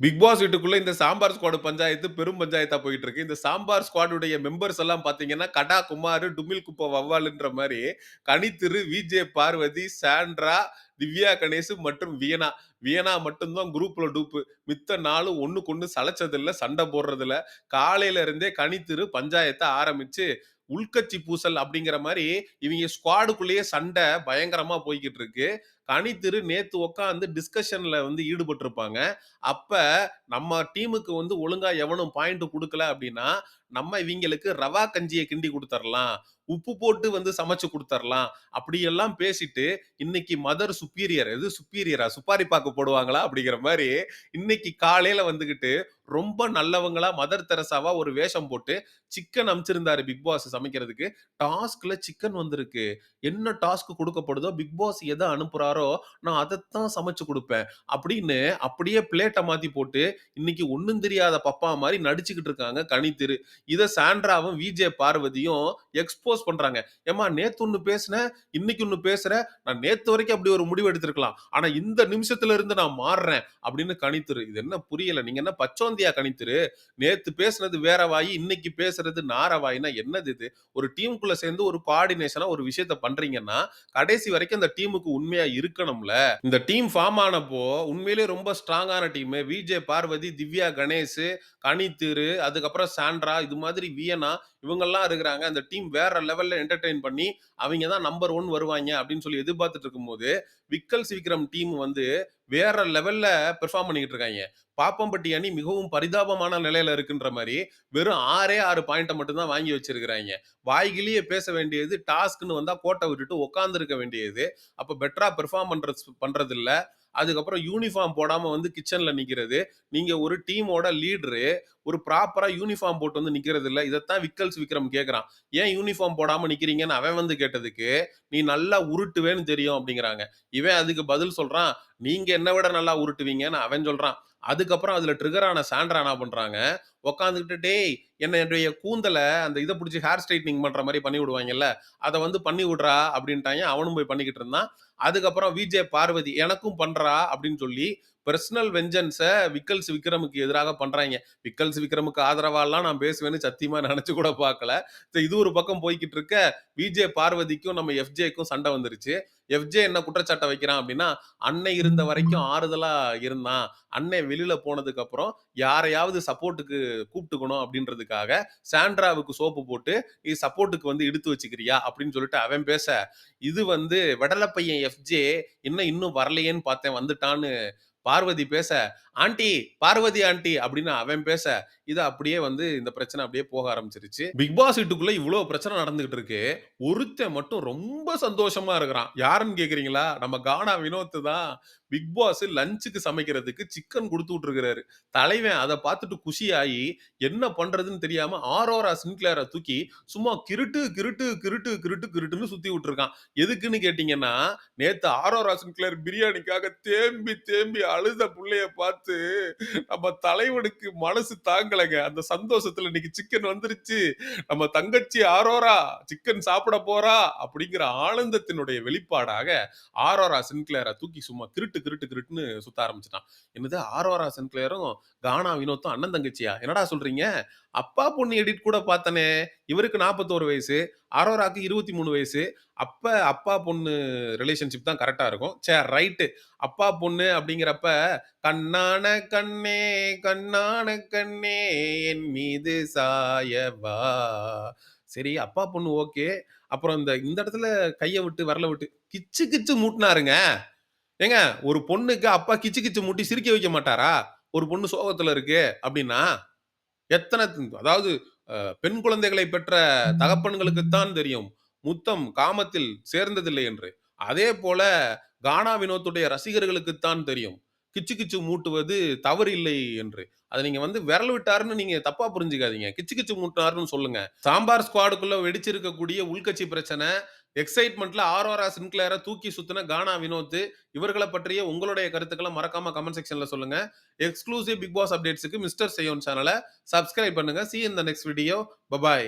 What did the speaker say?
Big pass வீட்டுக்குள்ள இந்த sambar squad panchayat பெரும் பஞ்சாயத்தா போயிட்டு இருக்கு. இந்த சாம்பார் ஸ்குவாடுடைய மெம்பர்ஸ் எல்லாம் பார்த்தீங்கன்னா, கடா குமார் டுமில் குப்ப வவ்வாலுன்ற மாதிரி கனித்திரு, விஜே பார்வதி, சாண்ட்ரா, திவ்யா கணேஷ் மற்றும் வியனா. வியனா மட்டும்தான் குரூப்ல டூப்பு. மித்த 4 ஒண்ணுக்கு ஒண்ணு சளைச்சதில்ல, சண்டை போடுறதில்ல. காலையில இருந்தே கனித்திரு பஞ்சாயத்தை ஆரம்பிச்சு, உள்கட்சி பூசல் அப்படிங்கிற மாதிரி இவங்க ஸ்குவாடுக்குள்ளேயே சண்டை பயங்கரமா போய்கிட்டு இருக்கு. கனித்திரு நேத்து உட்காந்து டிஸ்கஷன்ல வந்து ஈடுபட்டிருப்பாங்க. அப்ப நம்ம டீமுக்கு வந்து ஒழுங்கா எவனும் பாயிண்ட் கொடுக்கல அப்படின்னா, நம்ம இவங்களுக்கு ரவா கஞ்சியை கிண்டி கொடுத்துர்லாம் உப்பு போட்டு வந்து சமைச்சு கொடுத்துர்லாம் அப்படியெல்லாம் பேசிட்டு, இன்னைக்கு மதர் சுப்பீரியர் எது சுப்பீரியரா? சுப்பாரி பாக்கு போடுவாங்களா? அப்படிங்கிற மாதிரி இன்னைக்கு காலையில வந்துகிட்டு ரொம்ப நல்லவங்களா மதர் தெரசாவா ஒரு வேஷம் போட்டு சிக்கன் அனுப்பிச்சிருந்தாரு பிக் பாஸ் சமைக்கிறதுக்கு. டாஸ்க்ல சிக்கன் வந்திருக்கு. என்ன டாஸ்க் கொடுக்கப்படுதோ பிக் பாஸ் எதை அனுப்புறாரோ, நான் அதைத்தான் சமைச்சு கொடுப்பேன் அப்படின்னு அப்படியே பிளேட்டை மாத்தி போட்டு, இன்னைக்கு ஒன்றும் தெரியாத பப்பா மாதிரி நடிச்சுக்கிட்டு இருக்காங்க கனித்திரு. இதை சாண்ட்ராவும், விஜே பார்வதியும் எக்ஸ்போஸ் பண்றாங்க. "ஏம்மா நேத்து ஒன்று பேசினேன் இன்னைக்கு ஒன்று பேசுற. நான் நேத்து வரைக்கும் அப்படி ஒரு முடிவு எடுத்திருக்கலாம். ஆனா இந்த நிமிஷத்துல இருந்து நான் மாறுறேன்." அப்படின்னு கணித்துரு இது என்ன புரியல. நீங்க என்ன பச்சோந்தியா கனித்திரு? நேத்து பேசுனது வேற வாயி, இன்னைக்கு பேசுறது நார வாயினா என்னது இது? ஒரு டீமுக்குள்ள சேர்ந்து ஒரு கோஆர்டினேஷனா ஒரு விஷயத்த பண்றீங்கன்னா, கடைசி வரைக்கும் அந்த டீமுக்கு உண்மையா இருக்கணும்ல. இந்த டீம் ஃபார்ம் ஆனப்போ உண்மையிலேயே ரொம்ப ஸ்ட்ராங்கான டீம் விஜே பார்வதி, திவ்யா கணேஷ், கனித்திரு, அதுக்கப்புறம் சாண்ட்ரா, இது மாதிரி வியனா இவங்கெல்லாம் இருக்கிறாங்க. அந்த டீம் வேற லெவல்ல என்டர்டெயின் பண்ணி, அவங்க தான் நம்பர் ஒன் வருவாங்க அப்படின்னு சொல்லி எதிர்பார்த்துட்டு இருக்கும்போது, விக்கல்ஸ் விக்ரம் டீம் வந்து வேற லெவல்ல பெர்ஃபார்ம் பண்ணிக்கிட்டு இருக்காய்ங்க. பாப்பம்பட்டி அணி மிகவும் பரிதாபமான நிலையில இருக்குன்ற மாதிரி வெறும் ஆறே ஆறு பாயிண்ட்டை மட்டும்தான் வாங்கி வச்சிருக்கிறாய்ங்க. வாய்கிலேயே பேச வேண்டியது, டாஸ்க்னு வந்தா கோட்டை விட்டுட்டு உட்காந்துருக்க வேண்டியது. அப்ப பெட்டரா பெர்ஃபார்ம் பண்றது பண்றதில்ல. அதுக்கப்புறம் யூனிஃபார்ம் போடாம வந்து கிச்சன்ல நிக்கிறது. நீங்க ஒரு டீமோட லீடரு. ஒரு ப்ராப்பரா யூனிஃபார்ம் போட்டு வந்து நிக்கிறது இல்லை இதைத்தான் விக்கல்ஸ் விக்ரம் கேட்குறான் ஏன் யூனிஃபார்ம் போடாம நிக்கிறீங்கன்னு அவன் வந்து கேட்டதுக்கு, "நீ நல்லா உருட்டுவேன்னு தெரியும்" அப்படிங்கிறாங்க. இவன் அதுக்கு பதில் சொல்றான், "நீங்க என்ன விட நல்லா உருட்டுவீங்கன்னு" அவன் சொல்றான். அதுக்கப்புறம் அதுல ட்ரிகர் ஆன சாண்ட்ரா என்ன பண்றாங்க, உட்காந்துக்கிட்டு "டேய் என்னுடைய கூந்தலை அந்த இதை பிடிச்சி ஹேர் ஸ்ட்ரைட்னிங் பண்ற மாதிரி பண்ணி விடுவாங்கல்ல அதை வந்து பண்ணி விட்றா" அப்படின்ட்டாங்க அவனும் போய் பண்ணிக்கிட்டு இருந்தான். அதுக்கப்புறம் விஜே பார்வதி, "எனக்கும் பண்றா" அப்படின்னு சொல்லி பர்சனல் வெஞ்சன்ஸை விக்கல்ஸ் விக்ரமுக்கு எதிராக பண்ணுறாங்க விக்கல்ஸ் விக்ரமுக்கு ஆதரவாலாம் நான் பேசுவேன்னு சத்தியமா நினச்சி கூட பார்க்கல. இது ஒரு பக்கம் போய்க்கிட்டு இருக்க, விஜே பார்வதிக்கும் நம்ம எஃப்ஜேக்கும் சண்டை வந்துருச்சு. எஃப்ஜே என்ன குற்றச்சாட்டை வைக்கிறான் அப்படின்னா, அன்னை இருந்த வரைக்கும் ஆறுதலா இருந்தான். அன்னை வெளியில போனதுக்கு அப்புறம் யாரையாவது சப்போர்ட்டுக்கு கூப்பிட்டுக்கணும் அப்படின்றதுக்காக சாண்ட்ராவுக்கு சோப்பு போட்டு, நீ சப்போர்ட்டுக்கு வந்து எடுத்து வச்சுக்கிறியா?" அப்படின்னு சொல்லிட்டு அவன் பேச, இது வந்து வெடலப்பையன் எஃப்ஜே இன்னும் இன்னும் வரலையேன்னு பார்த்தேன் வந்துட்டான்னு பார்வதி பேச, ஆண்டி பார்வதி ஆண்டி அப்படின்னு அவன் பேச, இது அப்படியே வந்து இந்த பிரச்சனை அப்படியே போக ஆரம்பிச்சிருச்சு. பிக் பாஸ் வீட்டுக்குள்ள இவ்வளவு பிரச்சனை நடந்துகிட்டு இருக்கு. ஒருத்தன் மட்டும் ரொம்ப சந்தோஷமா இருக்கிறான். யாருன்னு கேக்குறீங்களா நம்ம கானா வினோத் தான். பிக் பாஸ் லஞ்சுக்கு சமைக்கிறதுக்கு சிக்கன் கொடுத்து விட்டுருக்கிறாரு தலைவன் அதை பார்த்துட்டு குஷியாயி, என்ன பண்றதுன்னு தெரியாம ஆரோரா சின்க்ளேரை தூக்கி சும்மா கிருட்டு, கிருட்டு, கிருட்டு, கிருட்டு, கிருட்டுன்னு சுத்தி விட்டுருக்கான். எதுக்குன்னு கேட்டீங்கன்னா, நேத்து ஆரோரா சின்க்ளேர் பிரியாணிக்காக தேம்பி, தேம்பி அழுத புள்ளைய பார்த்து நம்ம தலைவனுக்கு மனசு தாங்கலைங்க அந்த சந்தோஷத்துல இன்னைக்கு சிக்கன் வந்துருச்சு. நம்ம தங்கச்சி ஆரோரா சிக்கன் சாப்பிட போறா அப்படிங்கிற ஆனந்தத்தினுடைய வெளிப்பாடாக ஆரோரா சின்க்ளேரை தூக்கி சும்மா கிருட்டு, கிருட்டு, கிருட்டுன்னு சுத்த ஆரம்பிச்சிட்டான் என்னது ஆரோரா சென்க்ளேரும் கானா வினோத்தும் அண்ணன் தங்கச்சியா? என்னடா சொல்றீங்க? அப்பா பொண்ணு எடிட் கூட பார்த்தனே. இவருக்கு 41 வயசு. ஆரோராக்கு இருபத்தி மூணு வயசு. அப்ப அப்பா பொண்ணு ரிலேஷன்ஷிப் தான் கரெக்டா இருக்கும். Say right. அப்பா பொண்ணு அப்படிங்கிறப்ப, "கண்ணான கண்ணே கண்ணான கண்ணே என் மீது சாயவா" சரி அப்பா பொண்ணு ஓகே. அப்புறம் இந்த இந்த இடத்துல கையை விட்டு வரல விட்டு கிச்சு கிச்சு மூட்டினாருங்க ஏங்க ஒரு பொண்ணுக்கு அப்பா கிச்சு கிச்சு மூட்டி சிரிக்க வைக்க மாட்டாரா? ஒரு பொண்ணு சோகத்துல இருக்கு அப்படின்னா? எத்தனை அதாவது பெண் குழந்தைகளை பெற்ற தகப்பன்களுக்குத்தான் தெரியும். முத்தம் காமத்தில் சேர்ந்ததில்லை என்று. அதே போல கானா வினோத்துடைய ரசிகர்களுக்குத்தான் தெரியும். கிச்சு கிச்சு மூட்டுவது தவறு இல்லை என்று. அதை நீங்க வந்து விரல் விட்டாருன்னு நீங்க தப்பா புரிஞ்சுக்காதீங்க. கிச்சு கிச்சு மூட்டினாருன்னு சொல்லுங்க. சாம்பார் ஸ்குவாடுக்குள்ள வெடிச்சிருக்கக்கூடிய உள்கட்சி பிரச்சனை, எக்ஸைட்மெண்ட்ல ஆரோரா சின்க்ளேர தூக்கி சுத்துன கானா வினோத், இவர்களை பற்றிய உங்களுடைய கருத்துக்களை மறக்காம கமெண்ட் செக்ஷன்ல சொல்லுங்க. எக்ஸ்க்ளூசிவ் பிக் பாஸ் அப்டேட்ஸ்க்கு மிஸ்டர் செய்யோன் சேனலை சப்ஸ்கிரைப் பண்ணுங்க. See in the next video. Bye bye.